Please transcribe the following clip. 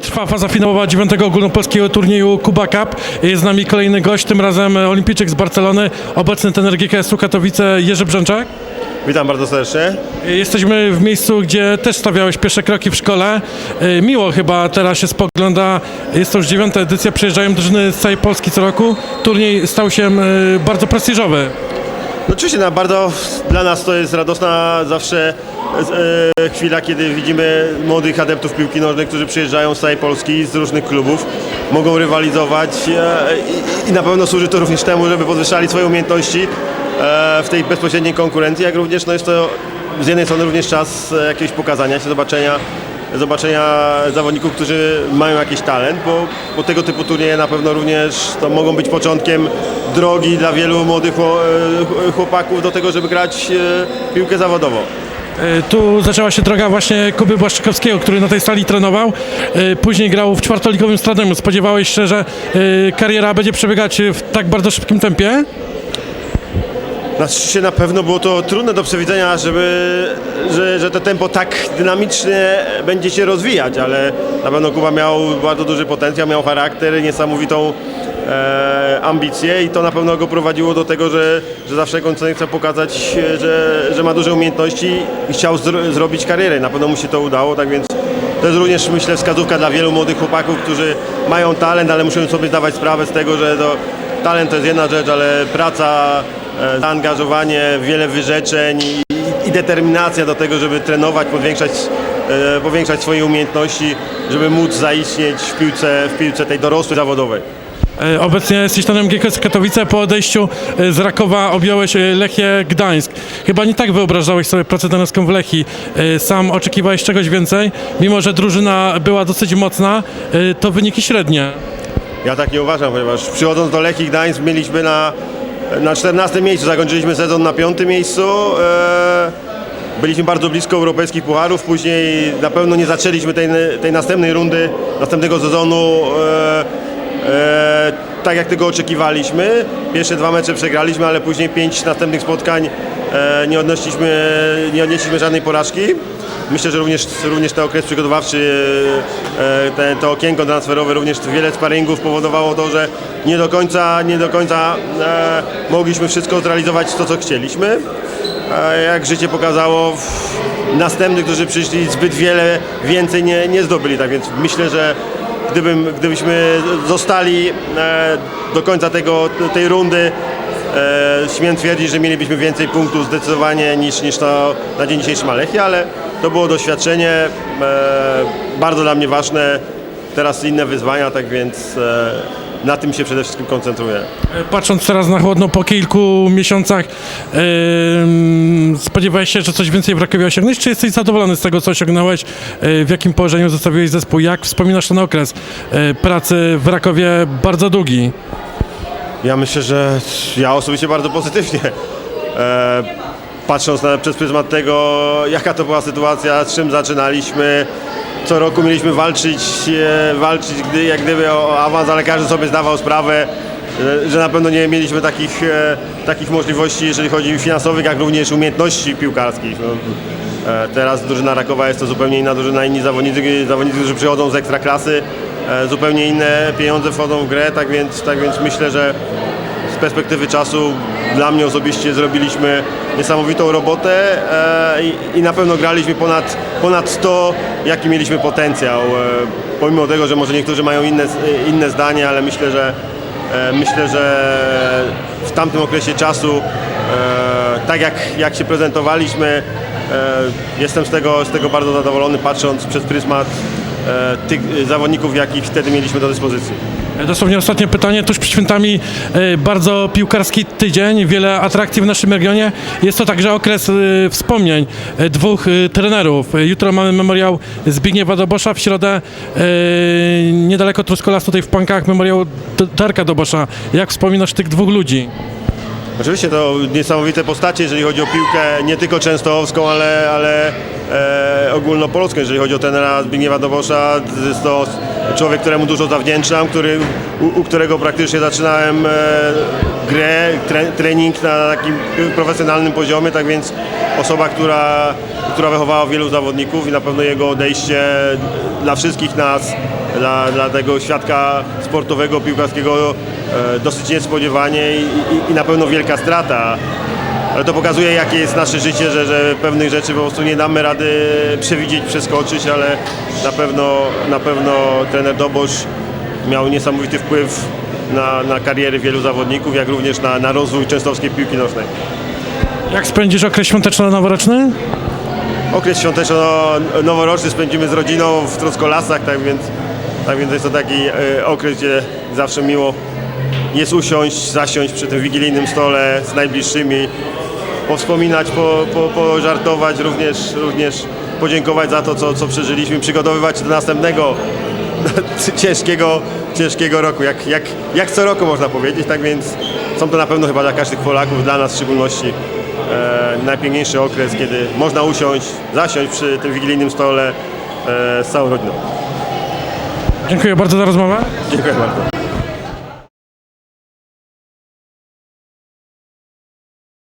Trwa faza finałowa dziewiątego ogólnopolskiego turnieju Kuba Cup. Jest z nami kolejny gość, tym razem olimpijczyk z Barcelony, obecny tener GKS-u Katowice Jerzy Brzęczak. Witam bardzo serdecznie. Jesteśmy w miejscu, gdzie też stawiałeś pierwsze kroki w szkole. E, Miło chyba teraz się spogląda. Jest to już dziewiąta edycja, przyjeżdżają drużyny z całej Polski co roku. Turniej stał się e, bardzo prestiżowy. No oczywiście na bardzo dla nas to jest radosna zawsze e, chwila, kiedy widzimy młodych adeptów piłki nożnej, którzy przyjeżdżają z całej Polski, z różnych klubów, mogą rywalizować e, i, na pewno służy to również temu, żeby podwyższali swoje umiejętności e, w tej bezpośredniej konkurencji, jak również no jest to z jednej strony również czas e, jakiegoś pokazania się, zobaczenia zobaczenia zawodników, którzy mają jakiś talent, bo, bo tego typu turnieje na pewno również to mogą być początkiem drogi dla wielu młodych chło- e, chłopaków do tego, żeby grać e, piłkę zawodową. E, Tu zaczęła się droga właśnie Kuby Błaszczykowskiego, który na tej sali trenował. E, Później grał w czwartoligowym Strademiu. Spodziewałeś się, że e, kariera będzie przebiegać w tak bardzo szybkim tempie? Znaczy na pewno było to trudne do przewidzenia, żeby, że, że to tempo tak dynamicznie będzie się rozwijać, ale na pewno Kuba miał bardzo duży potencjał, miał charakter, niesamowitą e, ambicję i to na pewno go prowadziło do tego, że, że zawsze końcem chciał pokazać, e, że, że ma duże umiejętności i chciał zro, zrobić karierę. Na pewno mu się to udało, tak więc to jest również myślę wskazówka dla wielu młodych chłopaków, którzy mają talent, ale muszą sobie zdawać sprawę z tego, że to, talent to jest jedna rzecz, ale praca, e, zaangażowanie, wiele wyrzeczeń i, i determinacja do tego, żeby trenować, powiększać, e, powiększać swoje umiejętności, żeby móc zaistnieć w piłce, w piłce tej dorosłej zawodowej. E, Obecnie jesteś trenerem GKS Katowice. Po odejściu e, z Rakowa objąłeś e, Lechię Gdańsk. Chyba nie tak wyobrażałeś sobie pracę trenerską w Lechii. E, Sam oczekiwałeś czegoś więcej. Mimo, że drużyna była dosyć mocna, to wyniki średnie. Ja tak nie uważam, ponieważ przychodząc do Lechii Gdańsk mieliśmy na, na 14 miejscu, zakończyliśmy sezon na 5 miejscu. Byliśmy bardzo blisko europejskich pucharów, później na pewno nie zaczęliśmy tej, tej następnej rundy, następnego sezonu e, e, tak jak tego oczekiwaliśmy. Pierwsze dwa mecze przegraliśmy, ale później pięć następnych spotkań e, nie, odnieśliśmy, nie odnieśliśmy żadnej porażki. Myślę, że również, również ten okres przygotowawczy, e, te, to okienko transferowe, również wiele sparingów powodowało to, że nie do końca, nie do końca e, mogliśmy wszystko zrealizować to, co chcieliśmy. A jak życie pokazało, w- następnych, którzy przyszli, zbyt wiele więcej nie, nie zdobyli. Tak więc myślę, że gdybym, gdybyśmy zostali e, do końca tego, tej rundy, E, śmiem twierdzić, że mielibyśmy więcej punktów zdecydowanie niż, niż to na dzień dzisiejszy ma ale to było doświadczenie e, bardzo dla mnie ważne. Teraz inne wyzwania, tak więc na tym się przede wszystkim koncentruję. E, Patrząc teraz na chłodno po kilku miesiącach, em, spodziewałeś się, że coś więcej w Rakowie osiągnąć, czy jesteś zadowolony z tego, co osiągnąłeś? E, W jakim położeniu zostawiłeś zespół? Jak wspominasz ten okres e, pracy w Rakowie bardzo długi? Ja myślę, że ja osobiście bardzo pozytywnie. E, patrząc na, przez pryzmat tego, jaka to była sytuacja, z czym zaczynaliśmy. Co roku mieliśmy walczyć, e, walczyć gdy, jak gdyby o awans, ale każdy sobie zdawał sprawę, że, że na pewno nie mieliśmy takich, e, takich możliwości, jeżeli chodzi o finansowych, jak również umiejętności piłkarskich. No, e, teraz drużyna Rakowa jest to zupełnie inna drużyna, inni zawodnicy, zawodnicy którzy przychodzą z ekstraklasy, e, zupełnie inne pieniądze wchodzą w grę, tak więc, tak więc myślę, że z perspektywy czasu dla mnie osobiście zrobiliśmy niesamowitą robotę e, i, na pewno graliśmy ponad, ponad to, jaki mieliśmy potencjał. E, pomimo tego, że może niektórzy mają inne, inne zdanie, ale myślę, że e, myślę, że w tamtym okresie czasu, tak jak, jak się prezentowaliśmy, jestem z tego, z tego bardzo zadowolony, patrząc przez pryzmat tych zawodników, jakich wtedy mieliśmy do dyspozycji. E, Dosłownie ostatnie pytanie, tuż przed świętami e, bardzo piłkarski tydzień, wiele atrakcji w naszym regionie. Jest to także okres e, wspomnień dwóch trenerów. Jutro mamy memoriał Zbigniewa Dobosza, w środę niedaleko Truskolasu, tutaj w Pankach, memoriał Darka Dobosza. Jak wspominasz tych dwóch ludzi? Oczywiście to niesamowite postacie, jeżeli chodzi o piłkę nie tylko częstochowską, ale, ale e, ogólnopolską. Jeżeli chodzi o tenera Zbigniewa Dobosza, jest to człowiek, któremu dużo zawdzięczam, który, u, u którego praktycznie zaczynałem e, grę, tre, trening na takim profesjonalnym poziomie, tak więc osoba, która, która wychowała wielu zawodników i na pewno jego odejście dla wszystkich nas, dla, dla tego świadka sportowego, piłkarskiego e, dosyć niespodziewanie i, i, i na pewno wielka strata. Ale to pokazuje, jakie jest nasze życie, że, że pewnych rzeczy po prostu nie damy rady przewidzieć, przeskoczyć, ale na pewno, na pewno trener Dobosz miał niesamowity wpływ na, na kariery wielu zawodników, jak również na, na rozwój częstowskiej piłki nożnej. Jak spędzisz okres świąteczno-noworoczny? Okres świąteczno-noworoczny spędzimy z rodziną w Troskolasach, tak więc, tak więc jest to taki e, okres, gdzie zawsze miło jest usiąść, zasiąść przy tym wigilijnym stole z najbliższymi, powspominać, po, po, pożartować, również, również podziękować za to, co, co przeżyliśmy, przygotowywać się do następnego ciężkiego, ciężkiego roku, jak, jak, jak co roku można powiedzieć, tak więc są to na pewno chyba dla każdych Polaków, dla nas w szczególności e, najpiękniejszy okres, kiedy można usiąść, zasiąść przy tym wigilijnym stole e, z całą rodziną. Dziękuję bardzo za rozmowę. Dziękuję bardzo.